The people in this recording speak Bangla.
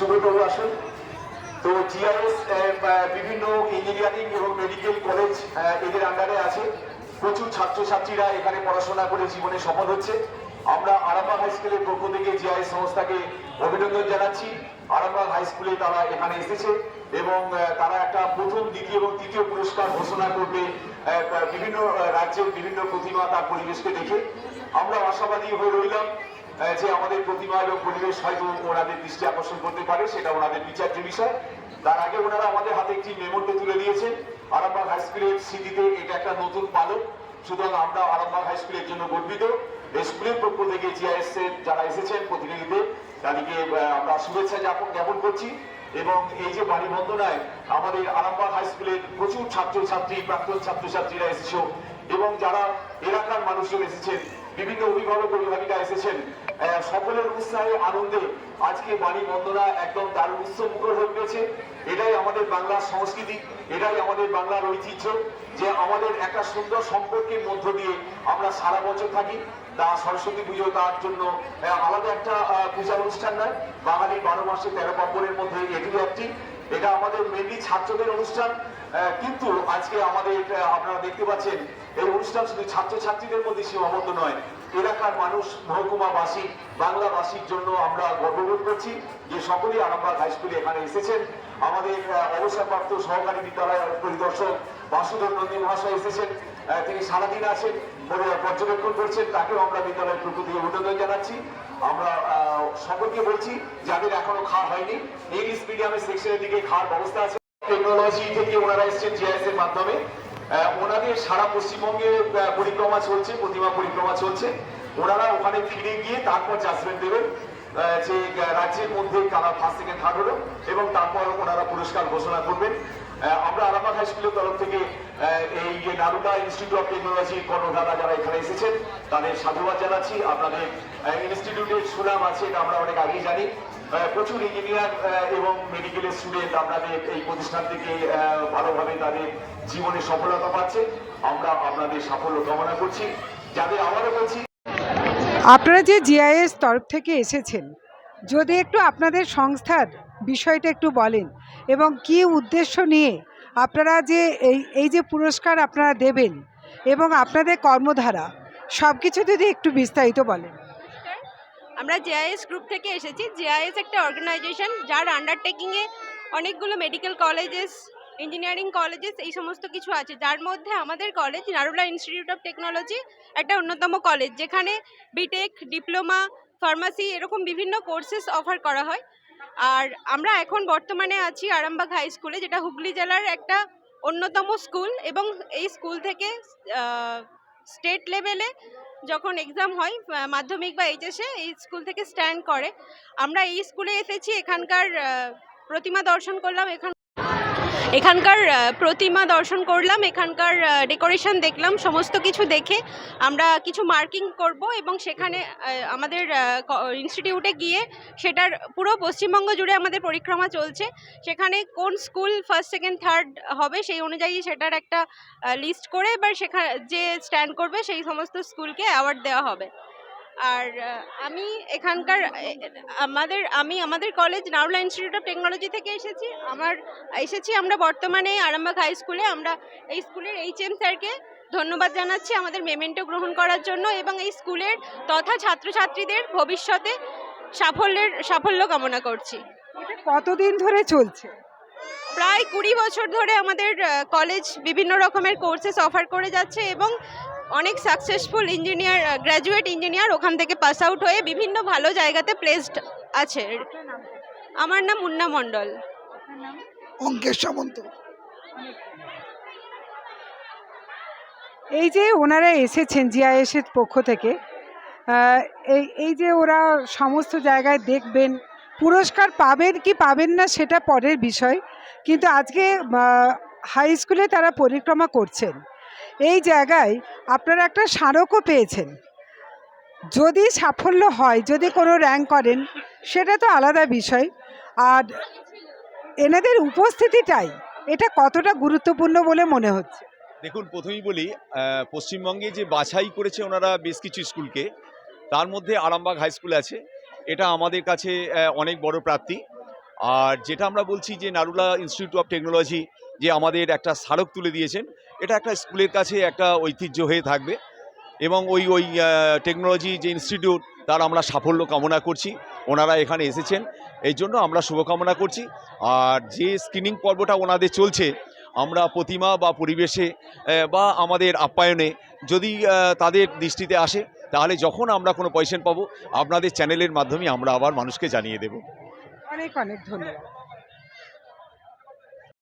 সুব্রতবাবু আসুন। তো জিআরএস বিভিন্ন ইঞ্জিনিয়ারিং এবং মেডিকেল কলেজ এদের আন্ডারে আছে। প্রচুর ছাত্রছাত্রীরা এখানে পড়াশোনা করে জীবনে সফল হচ্ছে। আমরা আরামবাগ হাই স্কুলের পক্ষ থেকে জিআইএস সংস্থাকে অভিনন্দন জানাচ্ছি। আরামবাগ হাই স্কুলে তারা এখানে এসেছে এবং তারা একটা প্রথম, দ্বিতীয় এবং তৃতীয় পুরস্কার ঘোষণা করবে বিভিন্ন রাজ্যের বিভিন্ন প্রতিমা তার পরিবেশকে দেখে। আমরা আশাবাদী হয়ে রইলাম। যে আমাদের প্রতিমা এবং পরিবেশ হয়তো ওনাদের দৃষ্টি আকর্ষণ করতে পারে, সেটা ওনাদের বিচার্য বিষয়। তার আগে ওনারা আমাদের হাতে একটি মেমোটো তুলে দিয়েছেন, আরামবাগ হাই স্কুলের স্মৃতিতে এটা একটা নতুন পালক। সুতরাং আমরা আরামবাগ হাই স্কুলের জন্য গর্বিত। স্কুলের পক্ষ থেকে জিআইএস এর যারা এসেছেন প্রতিনিধিদের তাদেরকে আমরা শুভেচ্ছা জ্ঞাপন জ্ঞাপন করছি। এবং এই যে বাড়ি বন্দনায় আমাদের আরামবাগ হাই স্কুলের প্রচুর ছাত্রছাত্রী, প্রাক্তন ছাত্রছাত্রীরা এসেছে এবং যারা এলাকার মানুষজন এসেছেন বিভিন্ন অভিভাবক অভিভাবিকা এসেছেন। সকলের উৎসাহে, আনন্দে আজকে বাণী বন্দনা একদম দারুণ উৎসব মুখর হয়ে উঠেছে। এটাই আমাদের বাংলার সংস্কৃতি, এটাই আমাদের বাংলার ঐতিহ্য যে আমাদের একটা সুন্দর সম্পর্কের মধ্য দিয়ে আমরা সারা বছর থাকি। তা সরস্বতী পুজো তার জন্য আলাদা একটা আহ, পূজা অনুষ্ঠান নয়। বাঙালি বারো মাসে তেরো পার্বণের মধ্যে এটিও একটি। এটা আমাদের মেনলি ছাত্রদের অনুষ্ঠান কিন্তু আজকে আমাদের আপনারা দেখতে পাচ্ছেন এই অনুষ্ঠান শুধু ছাত্রছাত্রীদের মধ্যে সীমাবদ্ধ নয় এলাকার মানুষ মহকুমাবাসী বাংলাবাসীর জন্য আমরা গর্ববোধ করছি যে সকলেই আরামবাগ হাই স্কুলে এখানে এসেছেন। আমাদের অবসরপ্রাপ্ত সহকারী বিদ্যালয়ের পরিদর্শক বাসুদেব নন্দী মহাশয় এসেছেন তিনি সারাদিন আছেন। পরে- পর্যবেক্ষণ করছেন, তাকেও আমরা বিদ্যালয়ের পক্ষ থেকে অভিনন্দন জানাচ্ছি। আমরা সকলকে বলছি, যাদের এখনও খাওয়া হয়নি ইংলিশ মিডিয়ামের সেকশনের দিকে খাওয়ার ব্যবস্থা আছে। টেকনোলজি থেকে ওনারা এসেছেন জিআইএস এর মাধ্যমে। ওনাদের সারা পশ্চিমবঙ্গে পরিক্রমা চলছে, প্রতিমা পরিক্রমা চলছে। ওনারা ওখানে ফিরে গিয়ে তারপর জাজমেন্ট দেবেন যে রাজ্যের মধ্যে কারা ফার্স্ট সেকেন্ড থার্ড হলো এবং তারপর ওনারা পুরস্কার ঘোষণা করবেন। আমরা আরামবাগ হাই স্কুলের তরফ থেকে এই যে নারুদা ইনস্টিটিউট অফ টেকনোলজি কর্ণধারা যারা এখানে এসেছেন, তাদের সাধুবাদ জানাচ্ছি। আপনাদের ইনস্টিটিউটের সুনাম আছে এটা আমরা অনেক আগেই জানি। প্রচুর ইঞ্জিনিয়ার এবং মেডিকেলের স্টুডেন্ট আপনাদের এই প্রতিষ্ঠান থেকে ভালোভাবে তাদের জীবনে সফলতা পাচ্ছে। আমরা আপনাদের সাফল্য কামনা করছি। যাদের আবারও বলছি আপনারা যে জিআইএস তরফ থেকে এসেছেন, যদি একটু আপনাদের সংস্থার বিষয়টা একটু বলেন এবং কি উদ্দেশ্য নিয়ে আপনারা যে এই এই যে পুরস্কার আপনারা দেবেন এবং আপনাদের কর্মধারা সব কিছু যদি একটু বিস্তারিত বলেন। আমরা জেআইএস গ্রুপ থেকে এসেছি। জেআইএস একটা অর্গানাইজেশন যার আন্ডারটেকিংয়ে অনেকগুলো মেডিকেল কলেজেস ইঞ্জিনিয়ারিং কলেজেস এই সমস্ত কিছু আছে। যার মধ্যে আমাদের college Narula institute of technology একটা অন্যতম কলেজ যেখানে বিটেক ডিপ্লোমা ফার্মাসি এরকম বিভিন্ন কোর্সেস অফার করা হয়। আর আমরা এখন বর্তমানে আছি আরামবাগ হাই স্কুলে, যেটা হুগলি জেলার একটা অন্যতম স্কুল এবং এই স্কুল থেকে স্টেট লেভেলে যখন এক্সাম হয় মাধ্যমিক বা এইচএসে এই স্কুল থেকে স্ট্যান্ড করে। আমরা এই স্কুলে এসেছি, এখানকার প্রতিমা দর্শন করলাম, এখান এখানকার প্রতিমা দর্শন করলাম, এখানকার ডেকোরেশন দেখলাম, সমস্ত কিছু দেখে আমরা কিছু মার্কিং করব এবং সেখানে আমাদের ইনস্টিটিউটে গিয়ে সেটার পুরো পশ্চিমবঙ্গ জুড়ে আমাদের পরিক্রমা চলছে। সেখানে কোন স্কুল ফার্স্ট সেকেন্ড থার্ড হবে সেই অনুযায়ী সেটার একটা লিস্ট করে এবার সেখানে যে স্ট্যান্ড করবে সেই সমস্ত স্কুলকে অ্যাওয়ার্ড দেওয়া হবে। আর আমি এখানকার আমাদের আমি আমাদের college Narula institute of technology থেকে এসেছি। আমার এসেছি আমরা বর্তমানে আরামবাগ হাই স্কুলে আমরা এই স্কুলের এইচ এম স্যারকে ধন্যবাদ জানাচ্ছি আমাদের মেমেন্টো গ্রহণ করার জন্য এবং এই স্কুলের তথা ছাত্রছাত্রীদের ভবিষ্যতে সাফল্যের সাফল্য কামনা করছি। এটা কতদিন ধরে চলছে? প্রায় কুড়ি বছর ধরে আমাদের কলেজ বিভিন্ন রকমের কোর্সেস অফার করে যাচ্ছে এবং অনেক সাকসেসফুল ইঞ্জিনিয়ার গ্র্যাজুয়েট ইঞ্জিনিয়ার ওখান থেকে পাস আউট হয়ে বিভিন্ন ভালো জায়গাতে প্লেসড আছে। আমার নাম মুন্না মণ্ডল। অঙ্কেশ সামন্ত। এই যে ওনারা এসেছেন জিআইএসের পক্ষ থেকে এই এই যে ওরা সমস্ত জায়গায় দেখবেন পুরস্কার পাবেন কি পাবেন না সেটা পরের বিষয় কিন্তু আজকে হাই স্কুলে তারা পরিক্রমা করছেন। এই জায়গায় আপনারা একটা স্মারকও পেয়েছেন। যদি সাফল্য হয়, যদি কোনো র্যাঙ্ক করেন, সেটা তো আলাদা বিষয়। আর এনাদের উপস্থিতিটাই এটা কতটা গুরুত্বপূর্ণ বলে মনে হচ্ছে? দেখুন, প্রথমেই বলি পশ্চিমবঙ্গে যে বাছাই করেছে ওনারা বেশ কিছু স্কুলকে, তার মধ্যে আরামবাগ হাই স্কুল আছে। এটা আমাদের কাছে অনেক বড় প্রাপ্তি। আর যেটা আমরা বলছি যে, নারুলা ইনস্টিটিউট অফ টেকনোলজি যে আমাদের একটা স্মারক তুলে দিয়েছেন এটা একটা স্কুলের কাছে একটা ঐতিহ্য হয়ে থাকবে এবং ওই ওই টেকনোলজি যে ইনস্টিটিউট তার আমরা সাফল্য কামনা করছি। ওনারা এখানে এসেছেন, এই জন্য আমরা শুভকামনা করছি। আর যে স্ক্রিনিং পর্বটা ওনাদের চলছে, আমরা প্রতিমা বা পরিবেশে বা আমাদের আপ্যায়নে যদি তাদের দৃষ্টিতে আসে, তাহলে যখন আমরা কোনো পয়সেন্ট পাবো, আপনাদের চ্যানেলের মাধ্যমে আমরা আবার মানুষকে জানিয়ে দেব। অনেক অনেক ধন্যবাদ।